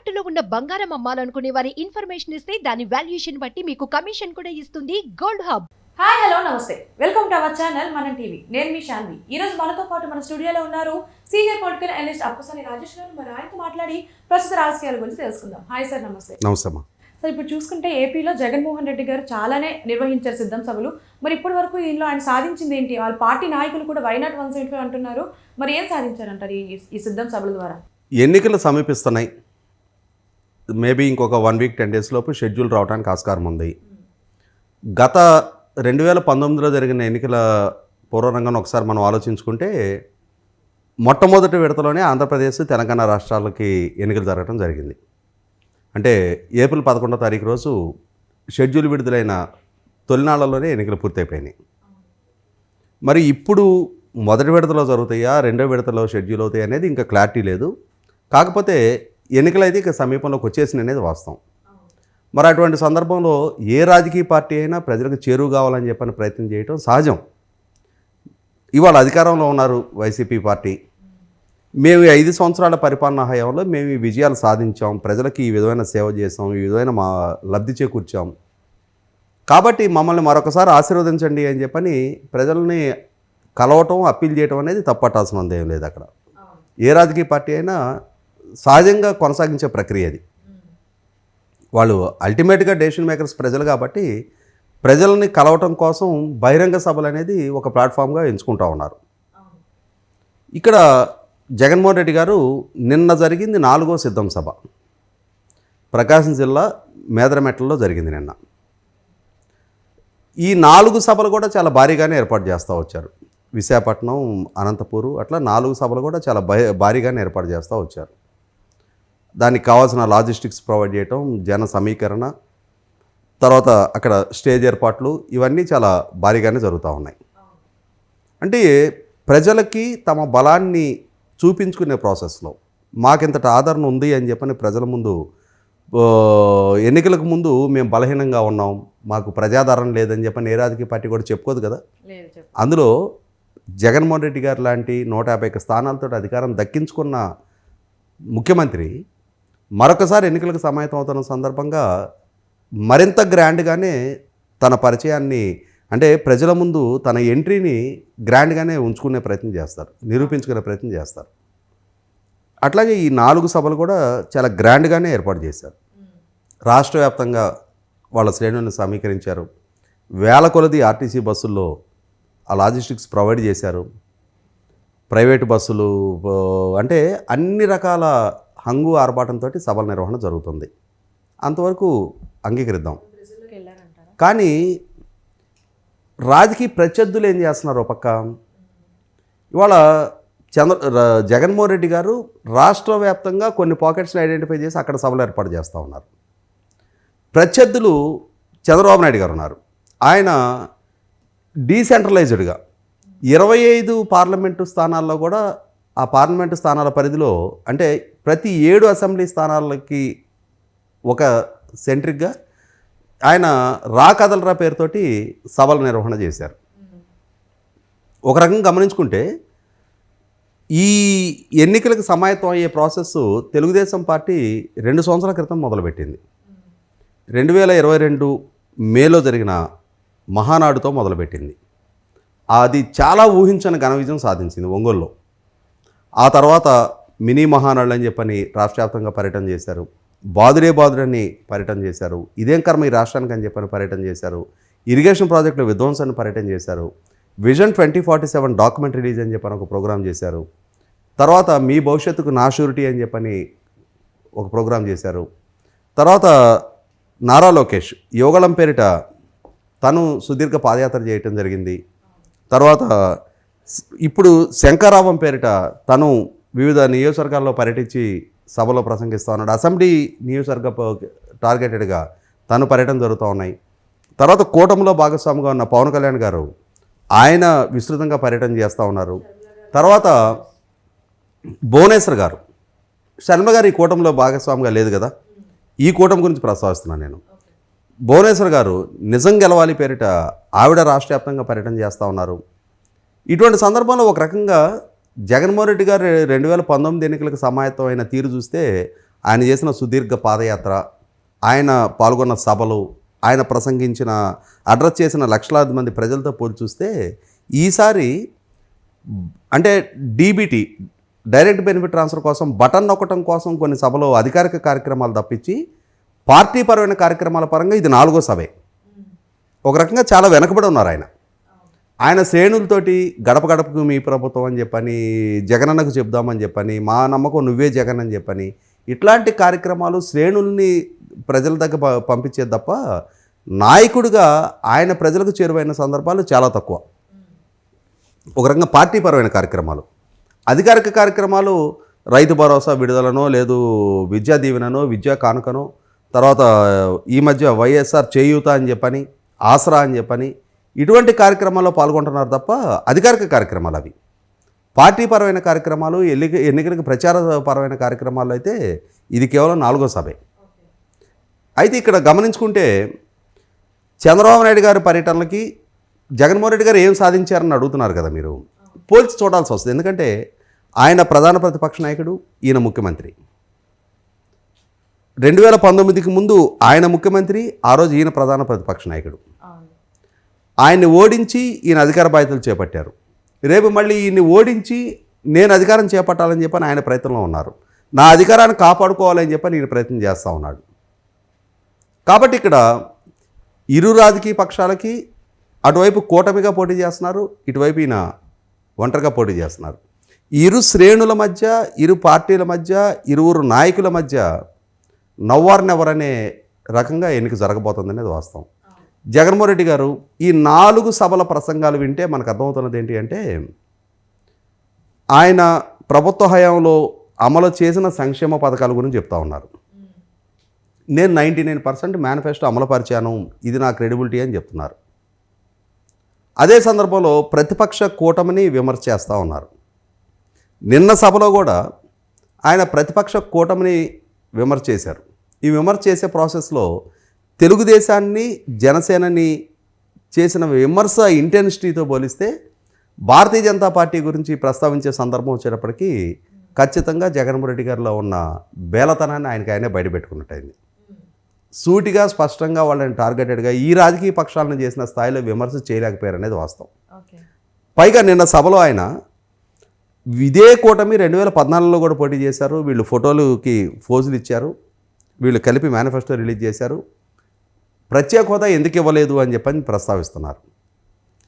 తాకట్టులో ఉన్న బంగారం అమ్మాలనుకునే వారి ఇన్ఫర్మేషన్ ఇస్తే దాని వాల్యుయేషన్ బట్టి మీకు కమిషన్ కూడా ఇస్తుంది గోల్డ్ హబ్ హాయ్ హలో నమస్తే. Welcome to our channel Manam TV నేను మీ శాన్వి ఈ రోజు మనతో పాటు మన స్టూడియోలో ఉన్నారు senior political analyst Appasani Rajesh garu. మరి ఆయనతో మాట్లాడి ప్రస్తుత రాజకీయాల గురించి తెలుసుకుందాం. హాయ్ సార్ నమస్తే. నమస్తే అమ్మా సార్ ఇప్పుడు చూసుకుంటే ఏపీలో జగన్మోహన్ రెడ్డి గారు చాలానే నిర్వహించారు సిద్ధం సభలు. మరి ఇప్పటి వరకు దీనిలో ఆయన సాధించింది ఏంటి? వాళ్ళ పార్టీ నాయకులు కూడా వైనాట్ వన్ సెవెంటీ ఫైవ్ అంటున్నారు. మరి ఏం సాధించారంటారు ఈ ఈ సిద్ధం సభల ద్వారా? ఎన్నికలు సమీపిస్తున్నాయి. మేబీ ఇంకొక వన్ వీక్ టెన్ డేస్ లోపు షెడ్యూల్ రావడానికి ఆస్కారం ఉంది. గత రెండు వేల పంతొమ్మిదిలో జరిగిన ఎన్నికల పూర్వరంగాన్ని ఒకసారి మనం ఆలోచించుకుంటే మొట్టమొదటి విడతలోనే ఆంధ్రప్రదేశ్ తెలంగాణ రాష్ట్రాలకి ఎన్నికలు జరగడం జరిగింది. అంటే ఏప్రిల్ పదకొండో తారీఖు రోజు షెడ్యూల్ విడుదలైన తొలినాళ్ళలోనే ఎన్నికలు పూర్తయిపోయినాయి. మరి ఇప్పుడు మొదటి విడతలో జరుగుతాయా రెండో విడతలో షెడ్యూల్ అవుతాయి అనేది ఇంకా క్లారిటీ లేదు. కాకపోతే ఎన్నికలు అయితే ఇక సమీపంలోకి వచ్చేసింది అనేది వాస్తవం. మరి అటువంటి సందర్భంలో ఏ రాజకీయ పార్టీ అయినా ప్రజలకు చేరువు కావాలని చెప్పని ప్రయత్నం చేయటం సహజం. ఇవాళ అధికారంలో ఉన్నారు వైసీపీ పార్టీ. మేము ఈ ఐదు సంవత్సరాల పరిపాలనా హయాంలో మేము ఈ విజయాలు సాధించాం. ప్రజలకు ఈ విధమైన సేవ చేసాం ఈ విధమైన మా లబ్ధి చేకూర్చాం. కాబట్టి మమ్మల్ని మరొకసారి ఆశీర్వదించండి అని చెప్పని ప్రజల్ని కలవటం అప్పీల్ చేయటం అనేది తప్పట్టాల్సిన ఏం లేదు అక్కడ. ఏ రాజకీయ పార్టీ అయినా సహజంగా కొనసాగించే ప్రక్రియ అది. వాళ్ళు అల్టిమేట్గా డెసిషన్ మేకర్స్ ప్రజలు కాబట్టి ప్రజల్ని కలవటం కోసం బహిరంగ సభలు అనేది ఒక ప్లాట్ఫామ్గా ఎంచుకుంటా ఉన్నారు. ఇక్కడ జగన్మోహన్ రెడ్డి గారు నిన్న జరిగింది నాలుగో సిద్ధం సభ. ప్రకాశం జిల్లా మేదరమెట్లలో జరిగింది నిన్న. ఈ నాలుగు సభలు కూడా చాలా భారీగానే ఏర్పాటు చేస్తూ వచ్చారు. విశాఖపట్నం అనంతపూరు అట్లా నాలుగు సభలు కూడా చాలా భారీగానే ఏర్పాటు చేస్తూ వచ్చారు. దానికి కావాల్సిన లాజిస్టిక్స్ ప్రొవైడ్ చేయటం జన సమీకరణ తర్వాత అక్కడ స్టేజ్ ఏర్పాట్లు ఇవన్నీ చాలా భారీగానే జరుగుతూ ఉన్నాయి. అంటే ప్రజలకి తమ బలాన్ని చూపించుకునే ప్రాసెస్లో మాకింతటి ఆదరణ ఉంది అని చెప్పని ప్రజల ముందు ఎన్నికలకు ముందు మేము బలహీనంగా ఉన్నాం మాకు ప్రజాదరణ లేదని చెప్పని ఏ రాజకీయ పార్టీ కూడా చెప్పుకోదు కదా? అందులో జగన్మోహన్ రెడ్డి గారు లాంటి నూట యాభై స్థానాలతో అధికారం దక్కించుకున్న ముఖ్యమంత్రి మరొకసారి ఎన్నికలకు సమాయత్తం అవుతున్న సందర్భంగా మరింత గ్రాండ్గానే తన పరిచయాన్ని అంటే ప్రజల ముందు తన ఎంట్రీని గ్రాండ్గానే ఉంచుకునే ప్రయత్నం చేస్తారు నిరూపించుకునే ప్రయత్నం చేస్తారు. అట్లాగే ఈ నాలుగు సభలు కూడా చాలా గ్రాండ్గానే ఏర్పాటు చేశారు. రాష్ట్ర వ్యాప్తంగా వాళ్ళ శ్రేణులను సమీకరించారు. వేల కొలది ఆర్టీసీ బస్సుల్లో ఆ లాజిస్టిక్స్ ప్రొవైడ్ చేశారు. ప్రైవేటు బస్సులు అంటే అన్ని రకాల హంగు ఆర్భాటంతో సభల నిర్వహణ జరుగుతుంది. అంతవరకు అంగీకరిద్దాం. కానీ రాజకీయ ప్రత్యర్థులు ఏం చేస్తున్నారు ఒక పక్క? ఇవాళ చంద్ర జగన్మోహన్ రెడ్డి గారు రాష్ట్ర వ్యాప్తంగా కొన్ని పాకెట్స్ని ఐడెంటిఫై చేసి అక్కడ సభలు ఏర్పాటు చేస్తూ ఉన్నారు. ప్రత్యర్థులు చంద్రబాబు నాయుడు గారు ఉన్నారు. ఆయన డీసెంట్రలైజ్డ్గా ఇరవై ఐదు పార్లమెంటు స్థానాల్లో కూడా ఆ పార్లమెంటు స్థానాల పరిధిలో అంటే ప్రతి ఏడు అసెంబ్లీ స్థానాలకి ఒక సెంట్రిక్గా ఆయన రా కదలరా పేరుతోటి సభలు నిర్వహణ చేశారు. ఒక రకంగా గమనించుకుంటే ఈ ఎన్నికలకు సమాయత్తం అయ్యే ప్రాసెస్ తెలుగుదేశం పార్టీ రెండు సంవత్సరాల క్రితం మొదలుపెట్టింది. రెండు వేల ఇరవై రెండు మేలో జరిగిన మహానాడుతో మొదలుపెట్టింది. అది చాలా ఊహించని ఘన విజయం సాధించింది ఒంగోలులో. ఆ తర్వాత మినీ మహానాళ్ళు అని చెప్పని రాష్ట్ర వ్యాప్తంగా పర్యటన చేశారు. బాదురే బాదురని పర్యటన చేశారు. ఇదేం కర్మ ఈ రాష్ట్రానికి అని చెప్పని పర్యటన చేశారు. ఇరిగేషన్ ప్రాజెక్టుల విధ్వంసాన్ని పర్యటన చేశారు. Vision twenty forty seven document release అని చెప్పని ఒక ప్రోగ్రాం చేశారు. తర్వాత మీ భవిష్యత్తుకు నా షూరిటీ అని చెప్పని ఒక ప్రోగ్రాం చేశారు. తర్వాత నారా లోకేష్ యోగళం పేరిట తను సుదీర్ఘ పాదయాత్ర చేయటం జరిగింది. తర్వాత ఇప్పుడు శంకరావం పేరిట తను వివిధ నియోజకవర్గాల్లో పర్యటించి సభలో ప్రసంగిస్తూ ఉన్నాడు. అసెంబ్లీ నియోజకవర్గ టార్గెటెడ్గా తను పర్యటన జరుగుతూ ఉన్నాయి. తర్వాత కూటమిలో భాగస్వామిగా ఉన్న పవన్ కళ్యాణ్ గారు ఆయన విస్తృతంగా పర్యటన చేస్తూ ఉన్నారు. తర్వాత భువనేశ్వర్ గారు శర్మ గారు ఈ కూటమిలో భాగస్వామిగా లేదు కదా? ఈ కూటమి గురించి ప్రస్తావిస్తున్నాను నేను. భువనేశ్వర్ గారు నిజం గెలవాలి పేరిట ఆవిడ రాష్ట్ర వ్యాప్తంగా పర్యటన చేస్తూ ఉన్నారు. ఇటువంటి సందర్భంలో ఒక రకంగా జగన్మోహన్ రెడ్డి గారు రెండు వేల పంతొమ్మిది ఎన్నికలకు సమాయత్తమైన తీరు చూస్తే ఆయన చేసిన సుదీర్ఘ పాదయాత్ర ఆయన పాల్గొన్న సభలు ఆయన ప్రసంగించిన అడ్రస్ చేసిన లక్షలాది మంది ప్రజలతో పోల్చి చూస్తే ఈసారి అంటే డీబీటీ డైరెక్ట్ బెనిఫిట్ ట్రాన్స్ఫర్ కోసం బటన్ నొక్కటం కోసం కొన్ని సభలో అధికారిక కార్యక్రమాలు తప్పించి పార్టీ పరమైన కార్యక్రమాల పరంగా ఇది నాలుగో సభే. ఒక రకంగా చాలా వెనకబడి ఉన్నారు ఆయన. ఆయన శ్రేణులతోటి గడప గడపకు మీ ప్రభుత్వం అని చెప్పని జగనన్నకు చెప్దామని చెప్పని మా నమ్మకం నువ్వే జగన్ అని చెప్పని ఇట్లాంటి కార్యక్రమాలు శ్రేణుల్ని ప్రజల దగ్గర పంపించే పంపించేది తప్ప నాయకుడిగా ఆయన ప్రజలకు చేరువైన సందర్భాలు చాలా తక్కువ. ఒక రకంగా పార్టీ పరమైన కార్యక్రమాలు. అధికారిక కార్యక్రమాలు రైతు భరోసా విడుదలనో లేదు విద్యా దీవెననో విద్యా కానుకనో తర్వాత ఈ మధ్య వైఎస్ఆర్ చేయూత అని చెప్పని ఆసరా అని చెప్పని ఇటువంటి కార్యక్రమాల్లో పాల్గొంటున్నారు తప్ప అధికారిక కార్యక్రమాలు అవి. పార్టీ పరమైన కార్యక్రమాలు ఎన్నిక ఎన్నికలకు ప్రచార పరమైన కార్యక్రమాలు అయితే ఇది కేవలం నాలుగో సభే. అయితే ఇక్కడ గమనించుకుంటే చంద్రబాబు నాయుడు గారి పర్యటనలకి జగన్మోహన్ రెడ్డి గారు ఏం సాధించారని అడుగుతున్నారు కదా మీరు. పోల్చి చూడాల్సి వస్తుంది. ఎందుకంటే ఆయన ప్రధాన ప్రతిపక్ష నాయకుడు ఈయన ముఖ్యమంత్రి. రెండు వేల పంతొమ్మిదికి ముందు ఆయన ముఖ్యమంత్రి ఆ రోజు ఈయన ప్రధాన ప్రతిపక్ష నాయకుడు. ఆయన్ని ఓడించి ఈయన అధికార బాధ్యతలు చేపట్టారు. రేపు మళ్ళీ ఈయన్ని ఓడించి నేను అధికారం చేపట్టాలని చెప్పని ఆయన ప్రయత్నంలో ఉన్నారు. నా అధికారాన్ని కాపాడుకోవాలని చెప్పని ఈయన ప్రయత్నం చేస్తూ ఉన్నాడు. కాబట్టి ఇక్కడ ఇరు రాజకీయ పక్షాలకి అటువైపు కూటమిగా పోటీ చేస్తున్నారు ఇటువైపు ఈయన ఒంటరిగా పోటీ చేస్తున్నారు. ఇరు శ్రేణుల మధ్య ఇరు పార్టీల మధ్య ఇరువురు నాయకుల మధ్య నవ్వారినెవరనే రకంగా ఎన్నిక జరగబోతుంది అనేది వాస్తవం. జగన్మోహన్ రెడ్డి గారు ఈ నాలుగు సభల ప్రసంగాలు వింటే మనకు అర్థమవుతున్నది ఏంటి అంటే ఆయన ప్రభుత్వ హయాంలో అమలు చేసిన సంక్షేమ పథకాల గురించి చెప్తా ఉన్నారు. నేను నైంటీ నైన్ పర్సెంట్ మేనిఫెస్టో అమలుపరిచాను ఇది నా క్రెడిబిలిటీ అని చెప్తున్నారు. అదే సందర్భంలో ప్రతిపక్ష కూటమిని విమర్శ చేస్తూ ఉన్నారు. నిన్న సభలో కూడా ఆయన ప్రతిపక్ష కూటమిని విమర్శ చేశారు ఈ విమర్శ చేసే ప్రాసెస్లో తెలుగుదేశాన్ని జనసేనని చేసిన విమర్శ ఇంటెన్సిటీతో పోలిస్తే భారతీయ జనతా పార్టీ గురించి ప్రస్తావించే సందర్భం వచ్చేటప్పటికి ఖచ్చితంగా జగన్మోహన్ రెడ్డి గారిలో ఉన్న బేలతనాన్ని ఆయనకి ఆయనే బయటపెట్టుకున్నట్టయింది. సూటిగా స్పష్టంగా వాళ్ళని టార్గెటెడ్గా ఈ రాజకీయ పక్షాలను చేసిన స్థాయిలో విమర్శ చేయలేకపోయారు అనేది వాస్తవం పైగా నిన్న సభలో ఆయన ఇదే కూటమి రెండు వేల పద్నాలుగులో కూడా పోటీ చేశారు. వీళ్ళు ఫోటోలకి ఫోజులు ఇచ్చారు. వీళ్ళు కలిపి మేనిఫెస్టో రిలీజ్ చేశారు. ప్రత్యేక హోదా ఎందుకు ఇవ్వలేదు అని చెప్పని ప్రస్తావిస్తున్నారు.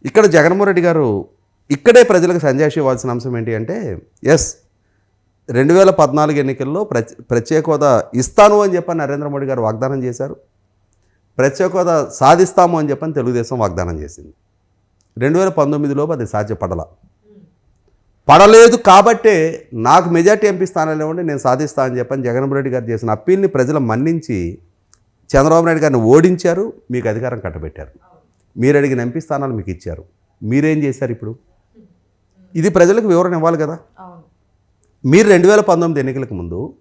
ఇక్కడ జగన్మోహన్ రెడ్డి గారు ఇక్కడే ప్రజలకు సంజాషి ఇవ్వాల్సిన అంశం ఏంటి అంటే ఎస్ రెండు వేల పద్నాలుగు ఎన్నికల్లో ప్రత్యే ప్రత్యేక హోదా ఇస్తాను అని చెప్పని నరేంద్ర మోడీ గారు వాగ్దానం చేశారు. ప్రత్యేక హోదా సాధిస్తాము అని చెప్పని తెలుగుదేశం వాగ్దానం చేసింది. రెండు వేల పంతొమ్మిదిలోపు అది సాధ్యపడల. పడలేదు కాబట్టే నాకు మెజార్టీ ఎంపీ స్థానాలు ఇవ్వండి నేను సాధిస్తా అని చెప్పని జగన్మోహన్ రెడ్డి గారు చేసిన అప్పీల్ని ప్రజలు మన్నించి చంద్రబాబు నాయుడు గారిని ఓడించారు మీకు అధికారం కట్టబెట్టారు. మీరు అడిగిన ఎంపీ స్థానాలు మీకు ఇచ్చారు. మీరేం చేశారు ఇప్పుడు? ఇది ప్రజలకు వివరణ ఇవ్వాలి కదా? మీరు రెండు వేల పంతొమ్మిది ఎన్నికలకు ముందు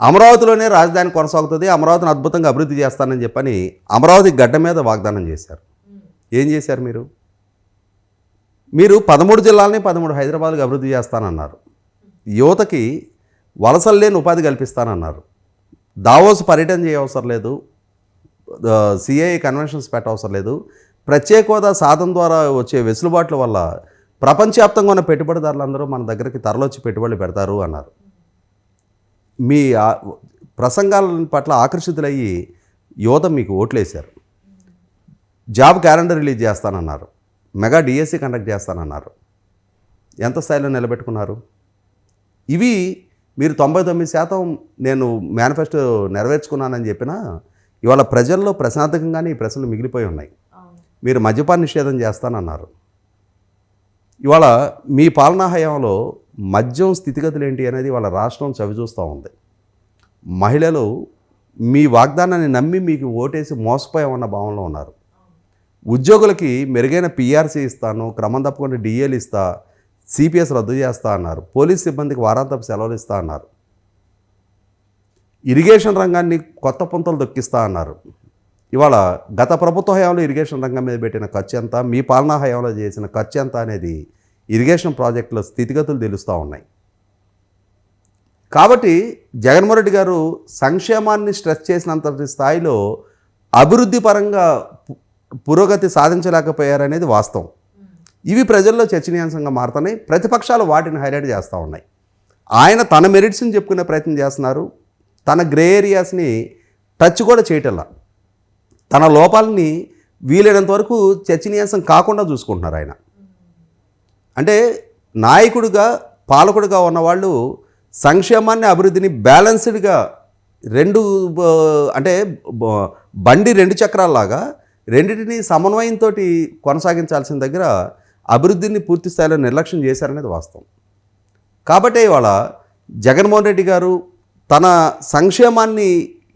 అమరావతిలోనే రాజధాని కొనసాగుతుంది అమరావతిని అద్భుతంగా అభివృద్ధి చేస్తానని చెప్పని అమరావతి గడ్డ మీద వాగ్దానం చేశారు. ఏం చేశారు మీరు? మీరు పదమూడు జిల్లాలని పదమూడు హైదరాబాద్కి అభివృద్ధి చేస్తానన్నారు. యువతకి వలసలు లేని ఉపాధి కల్పిస్తానన్నారు. దావోస్ పర్యటన చేయవసరం లేదు. సిఐ కన్వెన్షన్స్ పెట్టవసరం లేదు. ప్రత్యేక హోదా సాధన ద్వారా వచ్చే వెసులుబాట్ల వల్ల ప్రపంచవ్యాప్తంగా ఉన్న పెట్టుబడిదారులందరూ మన దగ్గరికి తరలొచ్చి పెట్టుబడులు పెడతారు అన్నారు. మీ ప్రసంగాల పట్ల ఆకర్షితులయ్యి యువత మీకు ఓట్లేశారు. జాబ్ క్యాలెండర్ రిలీజ్ చేస్తానన్నారు. మెగా డిఎస్సి కండక్ట్ చేస్తానన్నారు. ఎంత స్థాయిలో నిలబెట్టుకున్నారు? ఇవి మీరు తొంభై తొమ్మిది శాతం నేను మేనిఫెస్టో నెరవేర్చుకున్నానని చెప్పినా ఇవాళ ప్రజల్లో ప్రశాంతకంగానే ఈ ప్రశ్నలు మిగిలిపోయి ఉన్నాయి. మీరు మద్యపాన నిషేధం చేస్తానన్నారు. ఇవాళ మీ పాలనా హయాంలో మద్యం స్థితిగతులు ఏంటి అనేది వాళ్ళ రాష్ట్రం చవిచూస్తూ ఉంది. మహిళలు మీ వాగ్దానాన్ని నమ్మి మీకు ఓటేసి మోసపోయామన్న భావనలో ఉన్నారు. ఉద్యోగులకి మెరుగైన పిఆర్సీ ఇస్తాను క్రమం తప్పకుండా డిఏలు ఇస్తా సిపిఎస్ రద్దు చేస్తా అన్నారు. పోలీస్ సిబ్బందికి వారాంతపు సెలవులు ఇస్తా అన్నారు. ఇరిగేషన్ రంగాన్ని కొత్త పుంతలు దొక్కిస్తా అన్నారు. ఇవాళ గత ప్రభుత్వ హయాంలో ఇరిగేషన్ రంగం మీద పెట్టిన ఖర్చు ఎంత? మీ పాలనా హయాంలో చేసిన ఖర్చు ఎంత అనేది ఇరిగేషన్ ప్రాజెక్టుల స్థితిగతులు తెలుస్తూ ఉన్నాయి. కాబట్టి జగన్మోహన్ రెడ్డి గారు సంక్షేమాన్ని స్ట్రెస్ చేసినంత స్థాయిలో అభివృద్ధి పరంగా పు- పురోగతి సాధించలేకపోయారనేది వాస్తవం. ఇవి ప్రజల్లో చర్చనీయాంశంగా మారుతున్నాయి. ప్రతిపక్షాలు వాటిని హైలైట్ చేస్తూ ఉన్నాయి. ఆయన తన మెరిట్స్ని చెప్పుకునే ప్రయత్నం చేస్తున్నారు. తన గ్రే ఏరియాస్ని టచ్ కూడా చేయటల్లా తన లోపాలని వీలైనంత వరకు చర్చనీయాంశం కాకుండా చూసుకుంటున్నారు ఆయన. అంటే నాయకుడిగా పాలకుడిగా ఉన్నవాళ్ళు సంక్షేమాన్ని అభివృద్ధిని బ్యాలెన్స్డ్గా రెండు అంటే బండి రెండు చక్రాల్లాగా రెండింటిని సమన్వయంతో కొనసాగించాల్సిన దగ్గర అభివృద్ధిని పూర్తి స్థాయిలో నిర్లక్ష్యం చేశారనేది వాస్తవం. కాబట్టే ఇవాళ జగన్మోహన్ రెడ్డి గారు తన సంక్షేమాన్ని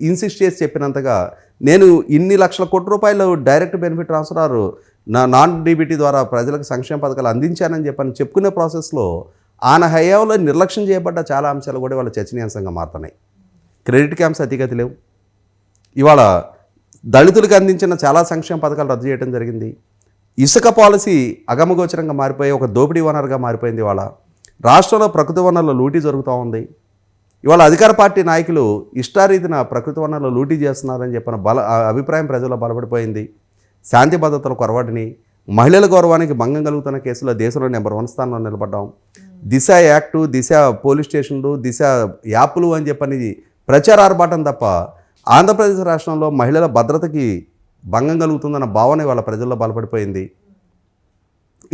ఇన్సిస్ట్ చేసి చెప్పినంతగా నేను ఇన్ని లక్షల కోట్ల రూపాయలు డైరెక్ట్ బెనిఫిట్ ట్రాన్స్ఫర్ నా నాన్ డీబీటీ ద్వారా ప్రజలకు సంక్షేమ పథకాలు అందించానని చెప్పని చెప్పుకునే ప్రాసెస్లో ఆయన హయాంలో నిర్లక్ష్యం చేయబడ్డ చాలా అంశాలు కూడా ఇవాళ చర్చనీయాంశంగా మారుతున్నాయి. క్రెడిట్ క్యాంప్స్ అతిగతి లేవు. ఇవాళ దళితులకు అందించిన చాలా సంక్షేమ పథకాలు రద్దు చేయడం జరిగింది. ఇసుక పాలసీ అగమగోచరంగా మారిపోయి ఒక దోపిడీ వనరుగా మారిపోయింది ఇవాళ. రాష్ట్రంలో ప్రకృతి వనరుల లూటీ జరుగుతూ ఉంది. ఇవాళ అధికార పార్టీ నాయకులు ఇష్టారీతిన ప్రకృతి వనరులు లూటీ చేస్తున్నారని చెప్పిన బల అభిప్రాయం ప్రజల్లో బలపడిపోయింది. శాంతి భద్రతలు కొరవడిని మహిళల గౌరవానికి భంగం కలుగుతున్న కేసులో దేశంలో నెంబర్ వన్ స్థానంలో నిలబడ్డాం. దిశ యాక్టు దిశ పోలీస్ స్టేషన్లు దిశ యాప్లు అని చెప్పని ప్రచారార్భాటం తప్ప ఆంధ్రప్రదేశ్ రాష్ట్రంలో మహిళల భద్రతకి భంగం కలుగుతుందన్న భావన వాళ్ళ ప్రజల్లో బలపడిపోయింది.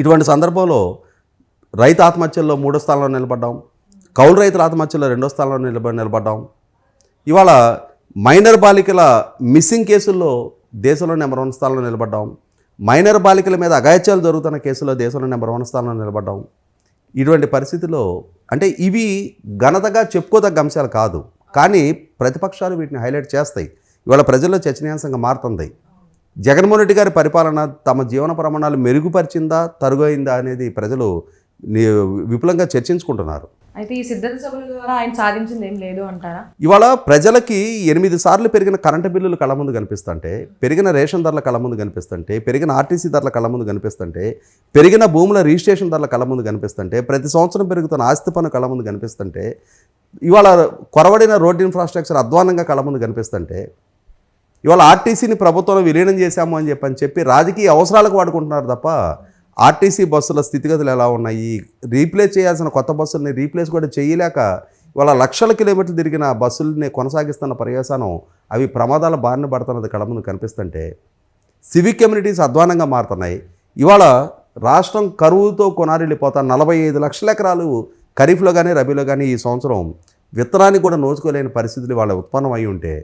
ఇటువంటి సందర్భంలో రైతు ఆత్మహత్యల్లో మూడో స్థానంలో నిలబడ్డాం. కౌలు రైతుల ఆత్మహత్యల్లో రెండో స్థానంలో నిలబ నిలబడ్డాం. ఇవాళ మైనర్ బాలికల మిస్సింగ్ కేసుల్లో దేశంలో నెంబర్ వన్ స్థానంలో నిలబడ్డాం. మైనర్ బాలికల మీద అగాయత్యాలు జరుగుతున్న కేసుల్లో దేశంలో నెంబర్ వన్ స్థానంలో నిలబడ్డాం. ఇటువంటి పరిస్థితిలో అంటే ఇవి ఘనతగా చెప్పుకోదగ్గ అంశాలు కాదు. కానీ ప్రతిపక్షాలు వీటిని హైలైట్ చేస్తాయి. ఇవాళ ప్రజల్లో చర్చనీయాంశంగా మారుతుంది. జగన్మోహన్ రెడ్డి గారి పరిపాలన తమ జీవన ప్రమాణాలు మెరుగుపరిచిందా తరుగైందా అనేది ప్రజలు విపులంగా చర్చించుకుంటున్నారు. అయితే ఈ సిద్ధత సభల ద్వారా ఆయన సాధించింది ఏం లేదు అంటారా? ఇవాళ ప్రజలకి ఎనిమిది సార్లు పెరిగిన కరెంటు బిల్లులు కళ్ళ ముందు కనిపిస్తుంటే పెరిగిన రేషన్ ధరల కళ్ళ ముందు కనిపిస్తుంటే పెరిగిన ఆర్టీసీ ధరల కళ్ళ ముందు కనిపిస్తుంటే పెరిగిన భూముల రిజిస్ట్రేషన్ ధరల కళ్ళ ముందు కనిపిస్తుంటే ప్రతి సంవత్సరం పెరుగుతున్న ఆస్తి పన్ను కళ్ళ ముందు కనిపిస్తుంటే ఇవాళ కొరవడిన రోడ్ ఇన్ఫ్రాస్ట్రక్చర్ అధ్వానంగా కళ్ళ ముందు కనిపిస్తుంటే ఇవాళ ఆర్టీసీని ప్రభుత్వంలో విలీనం చేశాము అని చెప్పని చెప్పి రాజకీయ అవసరాలకు వాడుకుంటున్నారు తప్ప ఆర్టీసీ బస్సుల స్థితిగతులు ఎలా ఉన్నాయి? రీప్లేస్ చేయాల్సిన కొత్త బస్సుల్ని రీప్లేస్ కూడా చేయలేక ఇవాళ లక్షల కిలోమీటర్లు తిరిగిన బస్సుల్ని కొనసాగిస్తున్న పర్యవసానం అవి ప్రమాదాల బారిన పడుతున్నది కళ ముందు కనిపిస్తుంటే సివిక్ కమ్యూనిటీస్ అధ్వానంగా మారుతున్నాయి. ఇవాళ రాష్ట్రం కరువుతో కొనారిల్లిపోతా నలభై ఐదు లక్షల ఎకరాలు ఖరీఫ్లో కానీ రబీలో కానీ ఈ సంవత్సరం విత్తనాన్ని కూడా నోచుకోలేని పరిస్థితులు వాళ్ళ ఉత్పన్నం అయి ఉంటే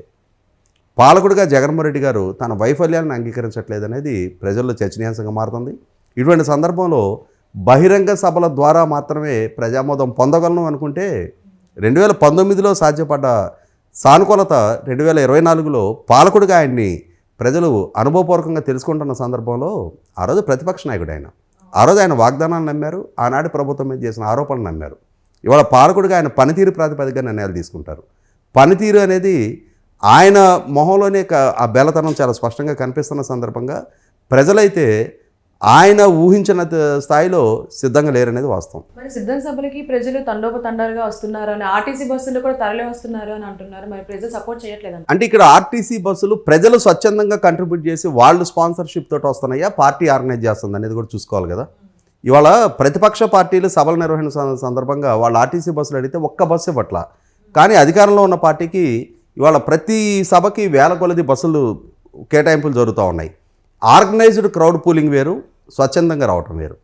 పాలకుడిగా జగన్మోహన్ రెడ్డి గారు తన వైఫల్యాన్ని అంగీకరించట్లేదనేది ప్రజల్లో చర్చనీయాంశంగా మారుతుంది. ఇటువంటి సందర్భంలో బహిరంగ సభల ద్వారా మాత్రమే ప్రజామోదం పొందగలను అనుకుంటే రెండు వేల పంతొమ్మిదిలో సాధ్యపడ్డ సానుకూలత రెండు వేల ఇరవై నాలుగులో పాలకుడిగా ఆయన్ని ప్రజలు అనుభవపూర్వకంగా తెలుసుకుంటున్న సందర్భంలో ఆ రోజు ప్రతిపక్ష నాయకుడు ఆయన. ఆ రోజు ఆయన వాగ్దానాన్ని నమ్మారు. ఆనాటి ప్రభుత్వం మీద చేసిన ఆరోపణలు నమ్మారు. ఇవాళ పాలకుడిగా ఆయన పనితీరు ప్రాతిపదికగా నిర్ణయాలు తీసుకుంటారు. పనితీరు అనేది ఆయన మొహంలోనే ఆ బెల్లతనం చాలా స్పష్టంగా కనిపిస్తున్న సందర్భంగా ప్రజలైతే ఆయన ఊహించిన స్థాయిలో సిద్ధంగా లేరనేది వాస్తవం. మరి సిద్ధం సభలకి ప్రజలు తండోపతండాలుగా వస్తున్నారు అని ఆర్టీసీ బస్సులు కూడా తరలి వస్తున్నారు అని అంటున్నారు. మరి ప్రజలు సపోర్ట్ చేయట్లేదంట అంటే ఇక్కడ ఆర్టీసీ బస్సులు ప్రజలు స్వచ్ఛందంగా కంట్రిబ్యూట్ చేసి వాళ్ళు స్పాన్సర్షిప్ తోటి వస్తున్నాయా? పార్టీ ఆర్గనైజ్ చేస్తుంది అనేది కూడా చూసుకోవాలి కదా. ఇవాళ ప్రతిపక్ష పార్టీలు సభల నిర్వహణ సందర్భంగా వాళ్ళు ఆర్టీసీ బస్సులు అడిగితే ఒక్క బస్సు ఇవ్వట్ల. కానీ అధికారంలో ఉన్న పార్టీకి ఇవాళ ప్రతి సభకి వేల కొలది బస్సులు కేటాయింపులు జరుగుతూ ఉన్నాయి. ఆర్గనైజ్డ్ క్రౌడ్ పూలింగ్ వేరు స్వచ్ఛందంగా రావటం వేరు.